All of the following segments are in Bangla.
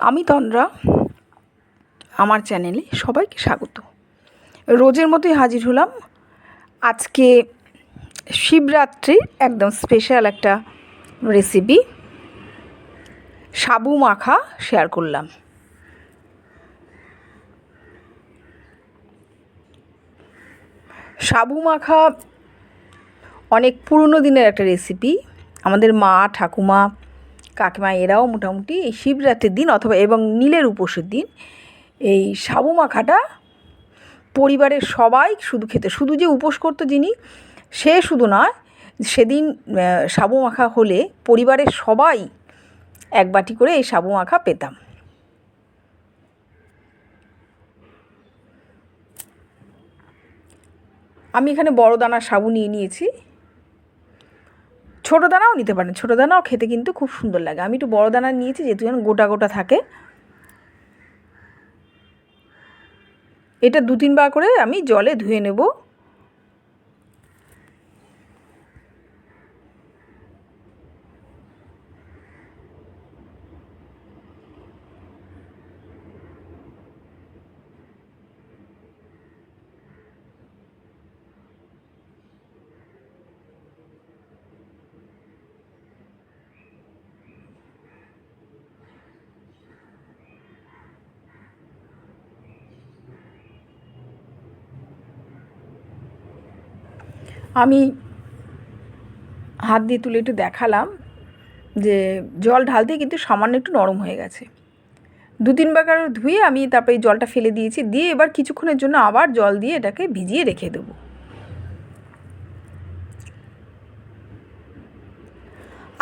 আমি তন্দ্রা, আমার চ্যানেলে সবাইকে স্বাগত। রোজের মতোই হাজির হলাম। আজকে শিবরাত্রির একদম স্পেশাল একটা রেসিপি সাবু মাখা শেয়ার করলাম। সাবু মাখা অনেক পুরনো দিনের একটা রেসিপি আমাদের মা, ঠাকুমা কাকিমা এরাও মোটামুটি এই শিবরাত্রির দিন অথবা এবং নীলের উপোসের দিন এই সাবু মাখাটা পরিবারের সবাই শুধু খেতে, শুধু যে উপোস করতো যিনি, সে শুধু নয়, সেদিন সাবু মাখা হলে পরিবারের সবাই এক বাটি করে এই সাবু মাখা পেতাম। আমি এখানে বড় দানার সাবু নিয়ে নিয়েছি। ছোটো দানাও নিতে পারেন। ছোটো দানাও খেতে কিন্তু খুব সুন্দর লাগে। আমি একটু বড় দানা নিয়েছি, যেহেতু যেন গোটা গোটা থাকে। এটা দু তিনবার করে আমি জলে ধুয়ে নেব। আমি হাত দিয়ে তুলে একটু দেখালাম যে জল ঢালতেই কিন্তু সামান্য একটু নরম হয়ে গেছে। দু তিনবার করে ধুয়ে আমি তারপরে এই জলটা ফেলে দিয়েছি, দিয়ে এবার কিছুক্ষণের জন্য আবার জল দিয়ে এটাকে ভিজিয়ে রেখে দেবো।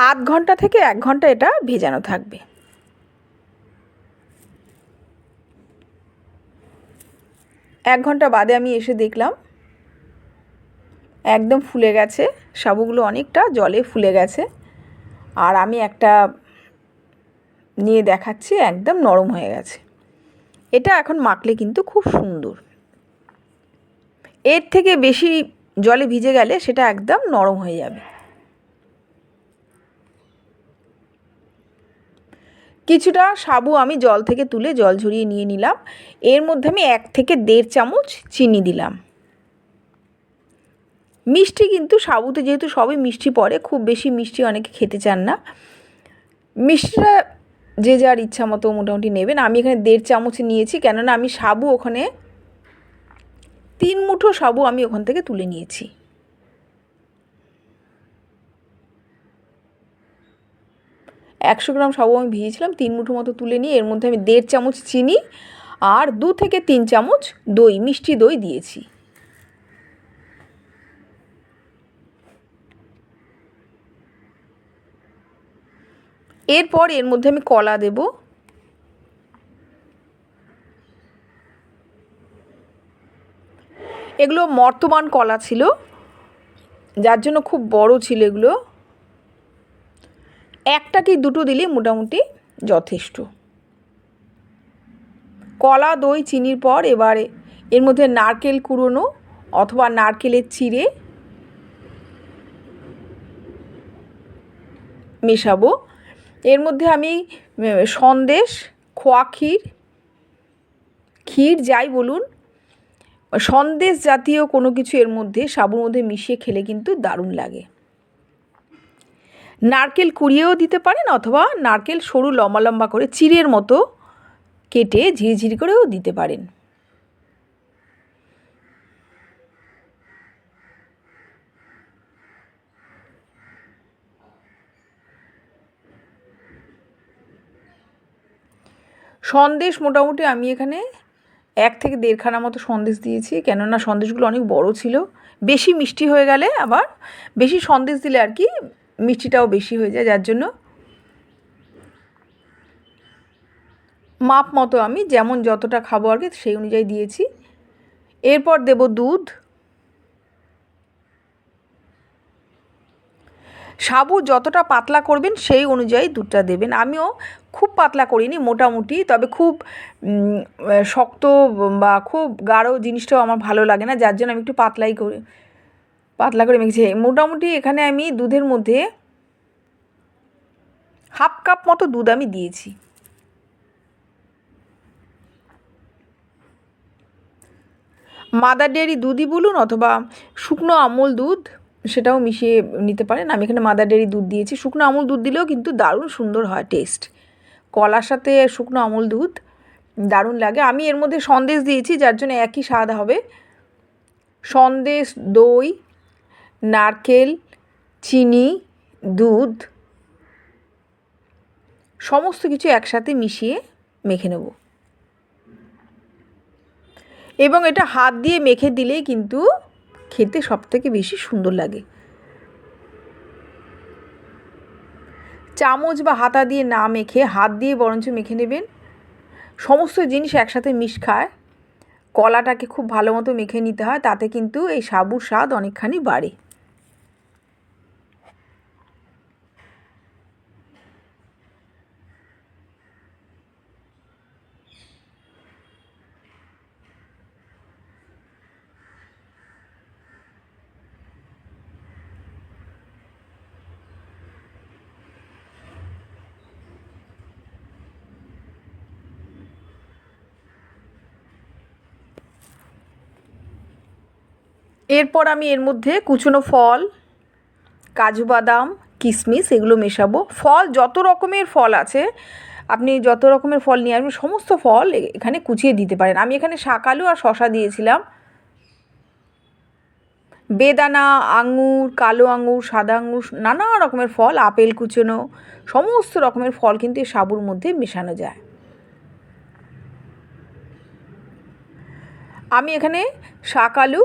আধ ঘণ্টা থেকে এক ঘণ্টা এটা ভেজানো থাকবে। এক ঘণ্টা বাদে আমি এসে দেখলাম একদম ফুলে গেছে। সাবুগুলো অনেকটা জলে ফুলে গেছে। আর আমি একটা নিয়ে দেখাচ্ছি, একদম নরম হয়ে গেছে। এটা এখন মাখলে কিন্তু খুব সুন্দর। এর থেকে বেশি জলে ভিজে গেলে সেটা একদম নরম হয়ে যাবে। কিছুটা সাবু আমি জল থেকে তুলে জল ঝরিয়ে নিয়ে নিলাম। এর মধ্যে আমি এক থেকে দেড় চামচ চিনি দিলাম। মিষ্টি কিন্তু সাবুতে যেহেতু সবই মিষ্টি পড়ে, খুব বেশি মিষ্টি অনেকে খেতে চান না। মিষ্টিটা যে যার ইচ্ছা মতো মোটামুটি নেবেন। আমি এখানে দেড় চামচ নিয়েছি, কেননা আমি সাবু ওখানে, তিন মুঠো সাবু আমি ওখান থেকে তুলে নিয়েছি। একশো গ্রাম সাবু আমি ভিজিয়েছিলাম, তিন মুঠো মতো তুলে নিয়ে, এর মধ্যে আমি দেড় চামচ চিনি আর দু থেকে তিন চামচ দই, মিষ্টি দই দিয়েছি। এরপর এর মধ্যে আমি কলা দেব। এগুলো মর্তমান কলা ছিল, যার জন্য খুব বড় ছিল এগুলো। একটা কি দুটো দিলে মোটামুটি যথেষ্ট। কলা, দই, চিনির পর এবারে এর মধ্যে নারকেল কুড়োনো অথবা নারকেলের চিড়ে মেশাবো। এর মধ্যে আমি সন্দেশ, খোয়া ক্ষীর ক্ষীর যাই বলুন, সন্দেশ জাতীয় কোনো কিছু এর মধ্যে সাবুর মধ্যে মিশিয়ে খেলে কিন্তু দারুণ লাগে। নারকেল কুড়িয়েও দিতে পারেন অথবা নারকেল সরু লম্বা লম্বা করে চিড়ের মতো কেটে ঝিরিঝিরি করেও দিতে পারেন। সন্দেশ মোটামুটি আমি এখানে এক থেকে দেড়খানা মতো সন্দেশ দিয়েছি, কেননা সন্দেশগুলো অনেক বড় ছিল। বেশি মিষ্টি হয়ে গেলে আবার বেশি সন্দেশ দিলে আর কি মিষ্টিটাও বেশি হয়ে যায়, যার জন্য মাপ মতো আমি যেমন যতটা খাব আর কি সেই অনুযায়ী দিয়েছি। এরপর দেব দুধ। সাবু যতটা পাতলা করবেন, সেই অনুযায়ী দুধটা দেবেন। আমিও খুব পাতলা করিনি, মোটামুটি, তবে খুব শক্ত বা খুব গাঢ় জিনিসটাও আমার ভালো লাগে না, যার জন্য আমি একটু পাতলাই করে, পাতলা করে মেখেছি। মোটামুটি এখানে আমি দুধের মধ্যে হাফ কাপ মতো দুধ আমি দিয়েছি। মাদার ডেয়ারি দুধই বলুন অথবা শুকনো আমল দুধ সেটাও মিশিয়ে নিতে পারেন। আমি এখানে মাদার ডেয়ারি দুধ দিয়েছি। শুকনো আমুল দুধ দিলেও কিন্তু দারুণ সুন্দর হয় টেস্ট কলার সাথে শুকনো আমুল দুধ দারুণ লাগে। আমি এর মধ্যে সন্দেশ দিয়েছি, যার জন্য একই স্বাদ হবে। সন্দেশ, দই, নারকেল, চিনি, দুধ সমস্ত কিছু একসাথে মিশিয়ে মেখে নেব। এবং এটা হাত দিয়ে মেখে দিলেই কিন্তু খেতে সবথেকে বেশি সুন্দর লাগে। চামচ বা হাতা দিয়ে না মেখে, হাত দিয়ে বরঞ্চ মেখে নেবেন। সমস্ত জিনিস একসাথে মিশ খায়। কলাটাকে খুব ভালো মতো মেখে নিতে হয়, তাতে কিন্তু এই সাবুর স্বাদ অনেকখানি বাড়ে। এরপর আমি এর মধ্যে কুচনো ফল, কাজু বাদাম কিশমিশ এগুলো মেশাবো। ফল যত রকমের ফল আছে, আপনি যত রকমের ফল নিয়ে আসবেন, সমস্ত ফল এখানে কুচিয়ে দিতে পারেন। আমি এখানে শাকালু আর শশা দিয়েছিলাম। বেদানা, আঙুর, কালো আঙুর, সাদা আঙুর, নানা রকমের ফল, আপেল কুচনো, সমস্ত রকমের ফল কিন্তু এই সাবুর মধ্যে মেশানো যায়। আমি এখানে শাকালু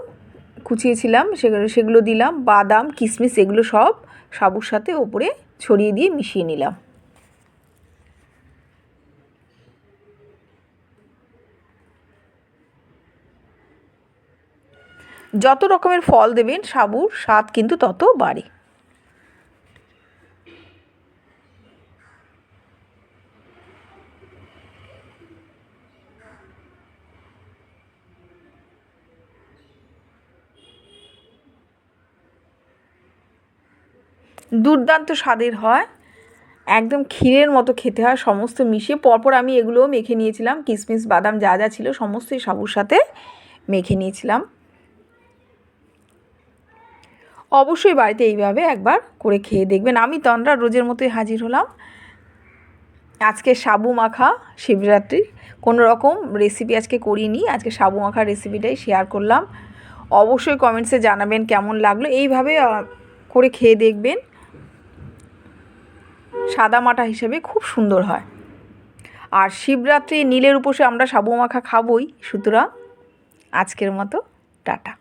কুচিয়েছিলাম, সেগুলো সেগুলো দিলাম, বাদাম কিশমিশ এগুলো সব সাবুর সাথে ওপরে ছড়িয়ে দিয়ে মিশিয়ে নিলাম। যত রকমের ফল দেবেন, সাবুর স্বাদ কিন্তু তত বাড়ে। দুর্দান্ত স্বাদের হয়। একদম ক্ষীরের মতো খেতে হয়, সমস্ত মিশিয়ে। পরপর আমি এগুলোও মেখে নিয়েছিলাম। কিশমিশ বাদাম যা যা ছিল সমস্তই সাবুর সাথে মেখে নিয়েছিলাম। অবশ্যই বাড়িতে এইভাবে একবার করে খেয়ে দেখবেন। আমি তন্দ্রা রোজের মতোই হাজির হলাম। আজকে সাবু মাখা শিবরাত্রির কোনো রকম রেসিপি আজকে করিনি। আজকে সাবু মাখা রেসিপিটাই শেয়ার করলাম। অবশ্যই কমেন্টসে জানাবেন কেমন লাগল। এইভাবে করে খেয়ে দেখবেন। সাদা মাটা হিসেবে খুব সুন্দর হয়। আর শিবরাত্রি নীলের উপসে আমরা সাবু মাখা খাবই, সুতরাং আজকের মতো টাটা।